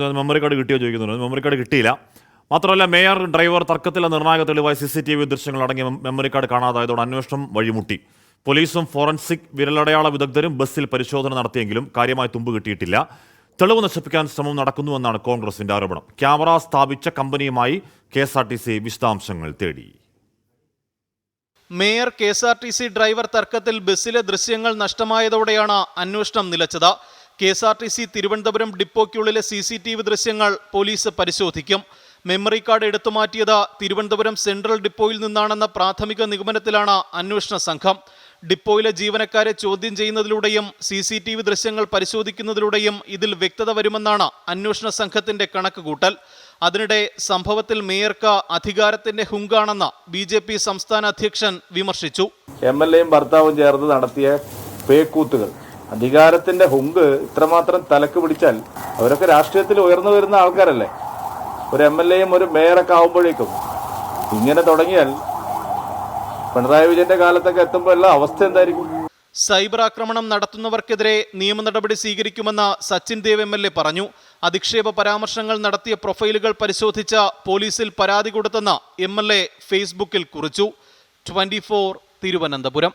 Memory card കിട്ടിയോ ചോദിക്കുന്നുണ്ട് memory card കിട്ടിയില്ല. മാത്രമല്ല മേയർ ഡ്രൈവർ തർക്കത്തിലെ നിർണായക തെളിവായ സി സി ടി വി ദൃശ്യങ്ങൾ അടങ്ങിയ മെമ്മറി കാർഡ് കാണാതായതോടെ അന്വേഷണം വഴിമുട്ടി. പോലീസും ഫോറൻസിക് വിരലടയാള വിദഗ്ധരും ബസ്സിൽ പരിശോധന നടത്തിയെങ്കിലും കാര്യമായ തുമ്പ് കിട്ടിയിട്ടില്ല. തെളിവ് നശിപ്പിക്കാൻ ശ്രമം നടക്കുന്നുവെന്നാണ് കോൺഗ്രസിന്റെ ആരോപണം. ക്യാമറ സ്ഥാപിച്ച കമ്പനിയുമായി K S R T C വിശദാംശങ്ങൾ തേടി. Mayor K S R T C driver തർക്കത്തിൽ ബസ്സിലെ ദൃശ്യങ്ങൾ നഷ്ടമായതോടെയാണ് അന്വേഷണം നിലച്ചത്. K S R T C Thiruvananthapuram ഡിപ്പോയ്ക്കുള്ളിലെ C C T V ദൃശ്യങ്ങൾ പോലീസ് പരിശോധിക്കും. മെമ്മറി കാർഡ് എടുത്തുമാറ്റിയത് തിരുവനന്തപുരം സെൻട്രൽ ഡിപ്പോയിൽ നിന്നാണെന്ന പ്രാഥമിക നിഗമനത്തിലാണ് അന്വേഷണ സംഘം. ഡിപ്പോയിലെ ജീവനക്കാരെ ചോദ്യം ചെയ്യുന്നതിലൂടെയും സി സി ടി വി ദൃശ്യങ്ങൾ പരിശോധിക്കുന്നതിലൂടെയും ഇതിൽ വ്യക്തത വരുമെന്നാണ് അന്വേഷണ സംഘത്തിന്റെ കണക്കുകൂട്ടൽ അതിനിടെ സംഭവത്തിൽ മേയർക്ക് അധികാരത്തിന്റെ ഹുങ്കാണെന്ന് ബി ജെ പി സംസ്ഥാന അധ്യക്ഷൻ വിമർശിച്ചു. എം എൽ എയും ഭർത്താവും ചേർന്ന് നടത്തിയ പേക്കൂത്തുകൾ അധികാരത്തിന്റെ ഹുങ്ക് ഇത്രമാത്രം തലക്ക് പിടിച്ചാൽ അവരൊക്കെ രാഷ്ട്രീയത്തിൽ ഉയർന്നു വരുന്ന ആൾക്കാരല്ലേ? ഒരു എം എൽ എയും ഒരു മേയറൊക്കെ ആവുമ്പോഴേക്കും. ഇങ്ങനെ തുടങ്ങിയാൽ പിണറായി വിജയന്റെ കാലത്തൊക്കെ എത്തുമ്പോൾ എല്ലാം അവസ്ഥ എന്തായിരിക്കും? സൈബർ ആക്രമണം നടത്തുന്നവർക്കെതിരെ നിയമ നടപടി സ്വീകരിക്കുമെന്ന് Sachin Dev M L A പറഞ്ഞു. അധിക്ഷേപ പരാമർശങ്ങൾ നടത്തിയ പ്രൊഫൈലുകൾ പരിശോധിച്ച പോലീസിൽ പരാതി കൊടുത്തെന്ന് എം എൽ എ ഫേസ്ബുക്കിൽ കുറിച്ചു. ട്വന്റി തിരുവനന്തപുരം.